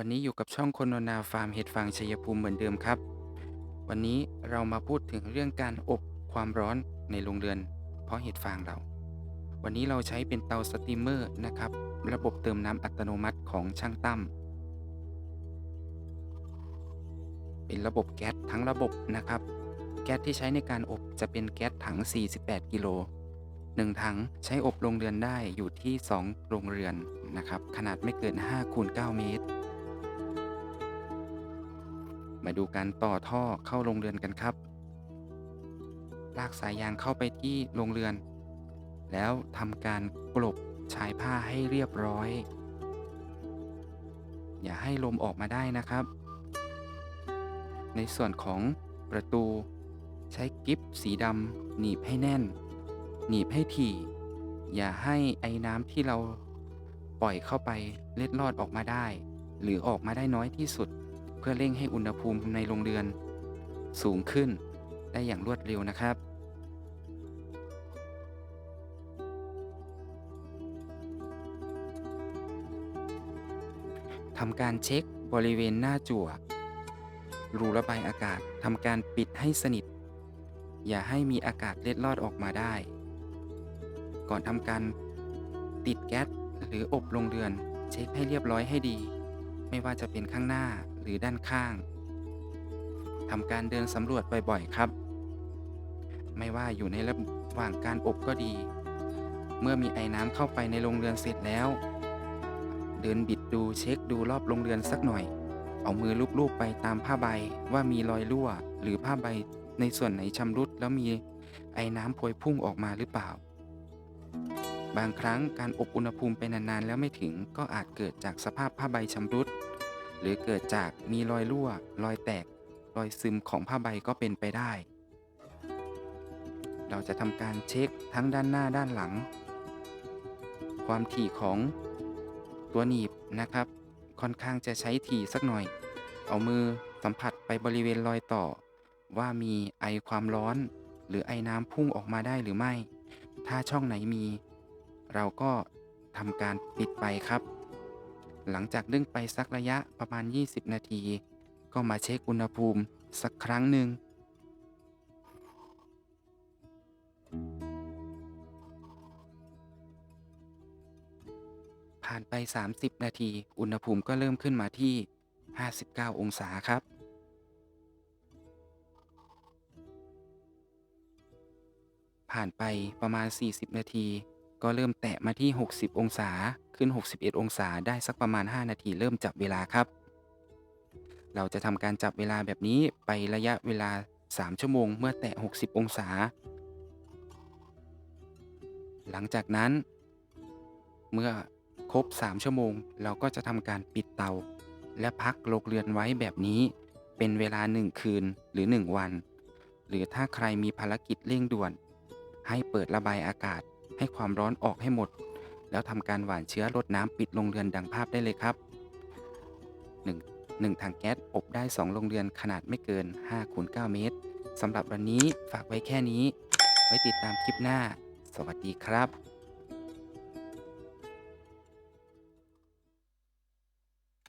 วันนี้อยู่กับช่องคนนาฟาร์มเห็ดฟางชัยภูมิเหมือนเดิมครับ วันนี้เรามาพูดถึงเรื่องการอบความร้อนในโรงเรือน เพราะเห็ดฟางเรา วันนี้เราใช้เป็นเตาสตีมเมอร์นะครับ ระบบเติมน้ำอัตโนมัติของช่างตั้มเป็นระบบแก๊สทั้งระบบนะครับ แก๊สที่ใช้ในการอบจะเป็นแก๊สถัง 48 กิโลหนึ่งถังใช้อบโรงเรือนได้อยู่ที่ 2 โรงเรือนนะครับ ขนาดไม่เกิน5คูณ9เมตร มาดูการต่อท่อเข้าโรงเรือนกันครับ ลากสายยางเข้าไปที่โรงเรือน แล้วทำการกลบชายผ้าให้เรียบร้อย อย่าให้ลมออกมาได้นะครับ ในส่วนของประตู ใช้กิฟสีดำหนีบให้แน่น หนีบให้ถี่ อย่าให้ไอ้น้ำที่เราปล่อยเข้าไปเล็ดลอดออกมาได้ หรือออกมาได้น้อยที่สุด พื่อเร่งให้อุณหภูมิในโรงเรือน สูงขึ้นได้อย่างรวดเร็วนะครับ ทำการเช็คบริเวณหน้าจั่ว รูระบายอากาศทำการปิดให้สนิท อย่าให้มีอากาศเล็ดลอดออกมาได้ ก่อนทำการติดแก๊สหรืออบลงเรือน เช็คให้เรียบร้อยให้ดี ไม่ว่าจะเป็นข้างหน้า หรือด้านข้างทำการเดินสำรวจบ่อยๆครับ ไม่ว่าอยู่ในระหว่างการอบก็ดี เมื่อมีไอ้น้ำเข้าไปในโรงเรือนเสร็จแล้ว เดินบิดดูเช็คดูรอบโรงเรือนสักหน่อย เอามือลูบๆไปตามผ้าใบว่ามีรอยรั่ว หรือผ้าใบในส่วนไหนชำรุดแล้วมีไอ้น้ำพวยพุ่งออกมาหรือเปล่า บางครั้งการอบอุณหภูมิไปนานๆแล้วไม่ถึงก็อาจเกิดจากสภาพผ้าใบชำรุด หรือเกิดจากมีรอยรั่ว รอยแตก รอยซึมของผ้าใบก็เป็นไปได้ เราจะทำการเช็คทั้งด้านหน้าด้านหลัง ความถี่ของตัวหนีบนะครับ ค่อนข้างจะใช้ถี่สักหน่อย เอามือสัมผัสไปบริเวณรอยต่อ ว่ามีไอความร้อน หรือไอน้ำพุ่งออกมาได้หรือไม่ ถ้าช่องไหนมี เราก็ทำการปิดไปครับ หลังจากนึ่งไปสักระยะประมาณ 20 นาที ก็มาเช็คอุณหภูมิสักครั้งหนึ่ง ผ่านไป 30 นาที อุณหภูมิก็เริ่มขึ้นมาที่ 59 องศาครับผ่านไปประมาณ 40 นาที ก็เริ่มแตะมาที่ 60 องศาขึ้น 61 องศาได้สักประมาณ 5 นาทีเริ่มจับเวลาครับ เราจะทำการจับเวลาแบบนี้ไประยะเวลา 3 ชั่วโมง เมื่อแตะ 60 องศา หลังจากนั้น เมื่อครบ 3 ชั่วโมง เราก็จะทำการปิดเตา และพักโรงเรือนไว้แบบนี้ เป็นเวลา 1 คืนหรือ 1 วัน หรือถ้าใครมีภารกิจเร่งด่วน ให้เปิดระบายอากาศ ให้ความร้อนออกให้หมด แล้วทำการหว่านเชื้อลดน้ำปิดโรงเรือนดังภาพได้เลยครับ 1 1ถังแก๊สอบได้ 2 โรงเรือนขนาดไม่เกิน5คูณ9เมตรสำหรับวันนี้ฝากไว้แค่นี้ ไว้ติดตามคลิปหน้า สวัสดีครับ